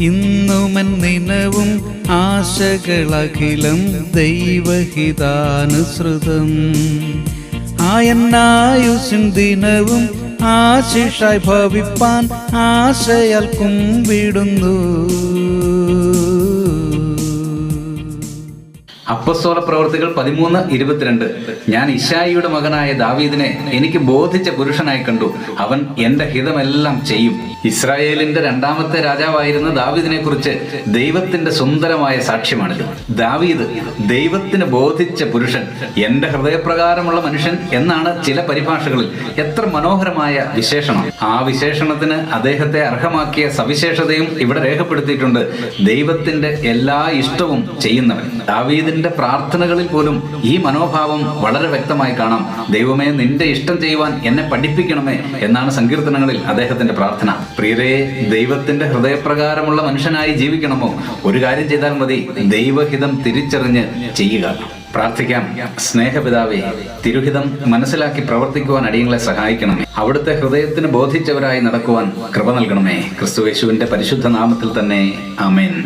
ഇന്നുമൻ നിലവും ആശകളഖിലം ദൈവഹിതാനുസൃതം. ആയന്നായുസിൻ ദിനവും ആശിഷായി ഭവിപ്പാൻ ആശയാൽ കുമ്പിടുന്നു അപ്പസ്തോല പ്രവർത്തികൾ പതിമൂന്ന് ഇരുപത്തിരണ്ട്. ഞാൻ ഇഷായിയുടെ മകനായ ദാവീദിനെ എനിക്ക് ബോധിച്ച പുരുഷനായി കണ്ടു. അവൻ എന്റെ ഹിതമെല്ലാം ചെയ്യും. ഇസ്രായേലിന്റെ രണ്ടാമത്തെ രാജാവായിരുന്ന ദാവീദിനെ കുറിച്ച് ദൈവത്തിന്റെ സുന്ദരമായ സാക്ഷ്യമാണിത് ദാവീദ് ദൈവത്തിന് ബോധിച്ച പുരുഷൻ എന്റെ ഹൃദയപ്രകാരമുള്ള മനുഷ്യൻ എന്നാണ് ചില പരിഭാഷകളിൽ എത്ര മനോഹരമായ വിശേഷണം. ആ വിശേഷണത്തിന് അദ്ദേഹത്തെ അർഹമാക്കിയ സവിശേഷതയും ഇവിടെ രേഖപ്പെടുത്തിയിട്ടുണ്ട്. ദൈവത്തിന്റെ എല്ലാ ഇഷ്ടവും ചെയ്യുന്നവൻ. ദാവീദിന്റെ പ്രാർത്ഥനകളിൽ പോലും ഈ മനോഭാവം വളരെ വ്യക്തമായി കാണാം. ദൈവമേ നിന്റെ ഇഷ്ടം ചെയ്യുവാൻ എന്നെ പഠിപ്പിക്കണമേ എന്നാണ് സങ്കീർത്തനങ്ങളിൽ അദ്ദേഹത്തിന്റെ പ്രാർത്ഥന. പ്രിയരെ ദൈവത്തിന്റെ ഹൃദയപ്രകാരമുള്ള മനുഷ്യനായി ജീവിക്കണമോ? ഒരു കാര്യം ചെയ്താൽ മതി. ദൈവഹിതം തിരിച്ചറിഞ്ഞ് ചെയ്യുക. പ്രാർത്ഥിക്കാം. സ്നേഹപിതാവേ തിരുഹിതം മനസ്സിലാക്കി പ്രവർത്തിക്കുവാൻ അടിയങ്ങളെ സഹായിക്കണമേ. അവിടുത്തെ ഹൃദയത്തിന് ബോധിച്ചവരായി നടക്കുവാൻ കൃപ നൽകണമേ. ക്രിസ്തുവേശുവിന്റെ പരിശുദ്ധ നാമത്തിൽ തന്നെ. ആമേൻ.